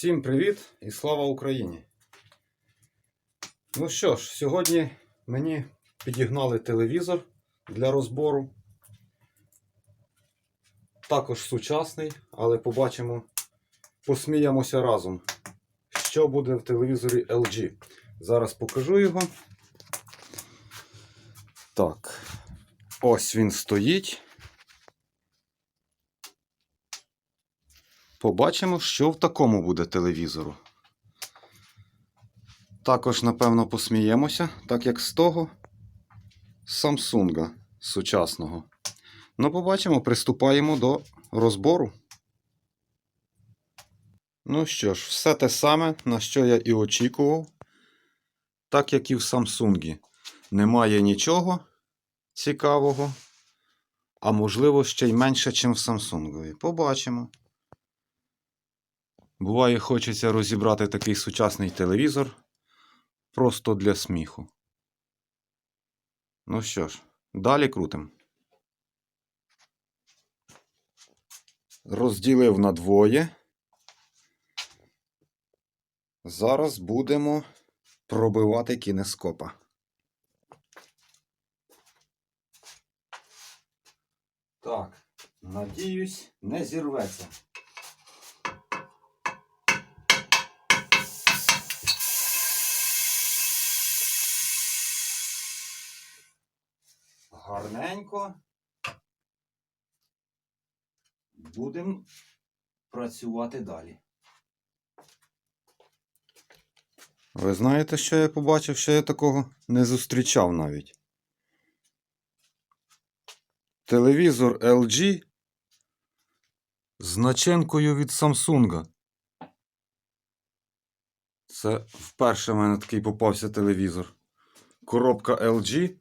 Всім привіт і слава Україні! Ну що ж, сьогодні мені підігнали телевізор для розбору. Також сучасний, але побачимо, посміємося разом, що буде в телевізорі LG. Зараз покажу його. Так, ось він стоїть. Побачимо, що в такому буде телевізору. Також, напевно, посміємося, так як з того Samsung сучасного. Ну, побачимо, приступаємо до розбору. Ну що ж, все те саме, на що я і очікував. Так як і в Samsung. Немає нічого цікавого, а можливо ще й менше, ніж в Samsung. Побачимо. Буває, хочеться розібрати такий сучасний телевізор просто для сміху. Ну що ж, далі крутим. Розділив на двоє. Зараз будемо пробивати кінескопа. Так, надіюсь, не зірветься. Гарненько. Будемо працювати далі. Ви знаєте, що я побачив, що я такого не зустрічав навіть. Телевізор LG з начинкою від Samsung. Це вперше в мене такий попався телевізор. Коробка LG.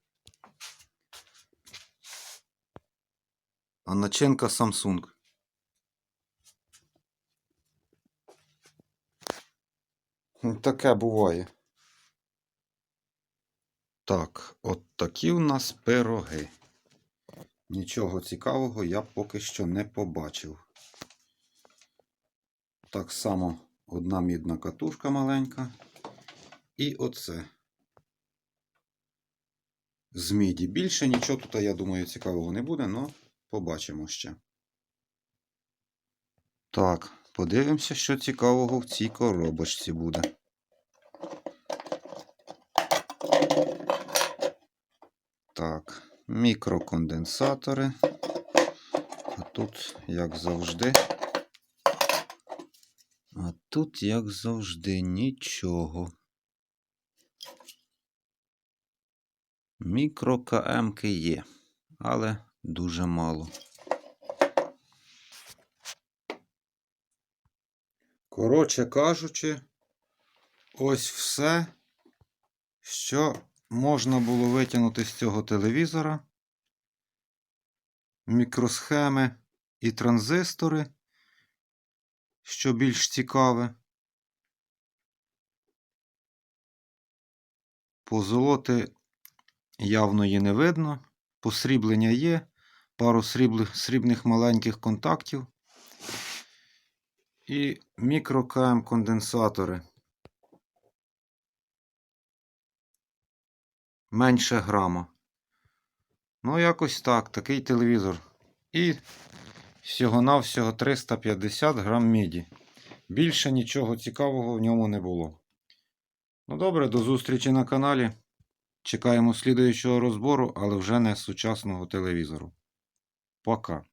А начинка Samsung. Таке буває. Так, от такі у нас пироги. Нічого цікавого я поки що не побачив. Так само одна мідна катушка маленька. І оце. З міді. Більше нічого тут, я думаю, цікавого не буде, але побачимо ще. Так, подивимося, що цікавого в цій коробочці буде. Так, мікроконденсатори. А тут, як завжди. А тут, як завжди, нічого. Мікро КМки є, але дуже мало. Коротше кажучи, ось все, що можна було витягнути з цього телевізора. Мікросхеми і транзистори, що більш цікаве. Позолоти явно її не видно. Посріблення є, пару срібних, срібних маленьких контактів і мікро конденсатори. Менше грама. Ну, якось так, такий телевізор. І всього-навсього 350 грам міді. Більше нічого цікавого в ньому не було. Ну добре, до зустрічі на каналі. Чекаємо слідуючого розбору, але вже не сучасного телевізору. Пока.